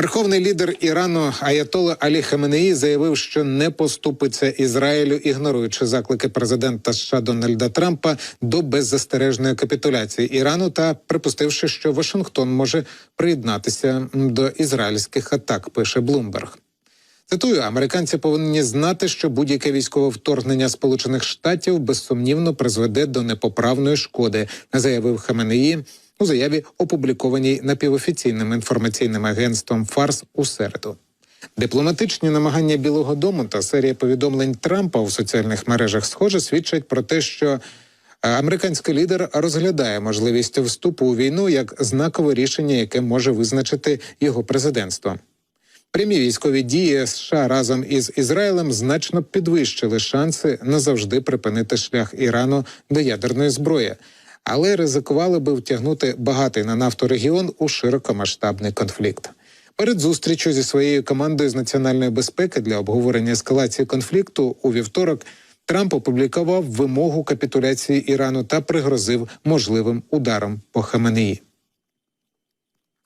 Верховний лідер Ірану Аятола Алі Хаменеї заявив, що не поступиться Ізраїлю, ігноруючи заклики президента США Дональда Трампа до беззастережної капітуляції Ірану та припустивши, що Вашингтон може приєднатися до ізраїльських атак. Пише Блумберг. Цитую, американці повинні знати, що будь-яке військове вторгнення Сполучених Штатів безсумнівно призведе до непоправної шкоди, заявив Хаменеї у заяві, опублікованій напівофіційним інформаційним агентством Фарс у середу. Дипломатичні намагання Білого Дому та серія повідомлень Трампа у соціальних мережах схоже свідчать про те, що е, американський лідер розглядає можливість вступу у війну як знакове рішення, яке може визначити його президентство. Прямі військові дії США разом із Ізраїлем значно підвищили шанси назавжди припинити шлях Ірану до ядерної зброї, але ризикували би втягнути багатий на нафту регіон у широкомасштабний конфлікт. Перед зустрічю зі своєю командою з національної безпеки для обговорення ескалації конфлікту у вівторок Трамп опублікував вимогу капітуляції Ірану та пригрозив можливим ударом по Хаменеї.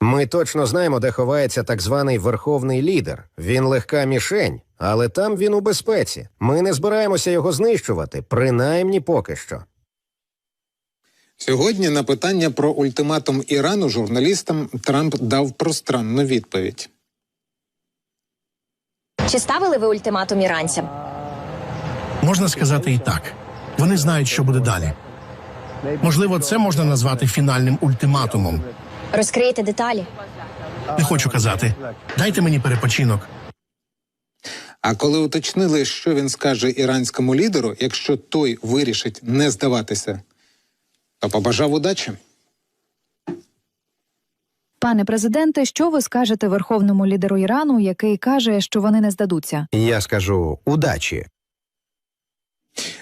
Ми точно знаємо, де ховається так званий верховний лідер. Він легка мішень, але там він у безпеці. Ми не збираємося його знищувати, принаймні поки що. Сьогодні на питання про ультиматум Ірану журналістам Трамп дав пространну відповідь. Чи ставили ви ультиматум іранцям? Можна сказати і так. Вони знають, що буде далі. Можливо, це можна назвати фінальним ультиматумом. Розкриєте деталі? Не хочу казати. Дайте мені перепочинок. А коли уточнили, що він скаже іранському лідеру, якщо той вирішить не здаватися, то побажав удачі. Пане президенте, що ви скажете верховному лідеру Ірану, який каже, що вони не здадуться? Я скажу удачі.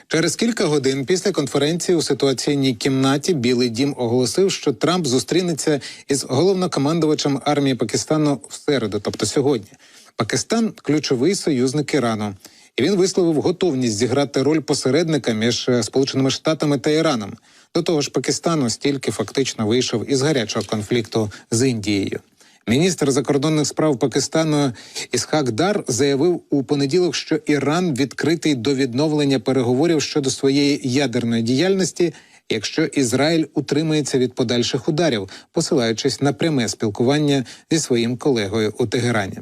Через кілька годин після конференції у ситуаційній кімнаті Білий Дім оголосив, що Трамп зустрінеться із головнокомандувачем армії Пакистану в середу, тобто сьогодні. Пакистан ключовий союзник Ірану, і він висловив готовність зіграти роль посередника між е, Сполученими Штатами та Іраном. До того ж, Пакистан стільки фактично вийшов із гарячого конфлікту з Індією. Міністр закордонних справ Пакистану Ісхак Дар заявив у понеділок, що Іран відкритий до відновлення переговорів щодо своєї ядерної діяльності, якщо Ізраїль утримається від подальших ударів, посилаючись на пряме спілкування зі своїм колегою у Тегерані.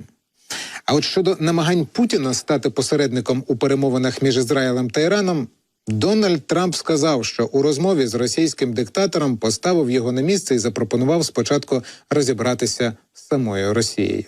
А от щодо намагань Путіна стати посередником у перемовинах між Ізраїлем та Іраном, Дональд Трамп сказав, що у розмові з російським диктатором поставив його на місце і запропонував спочатку розібратися з самою Росією.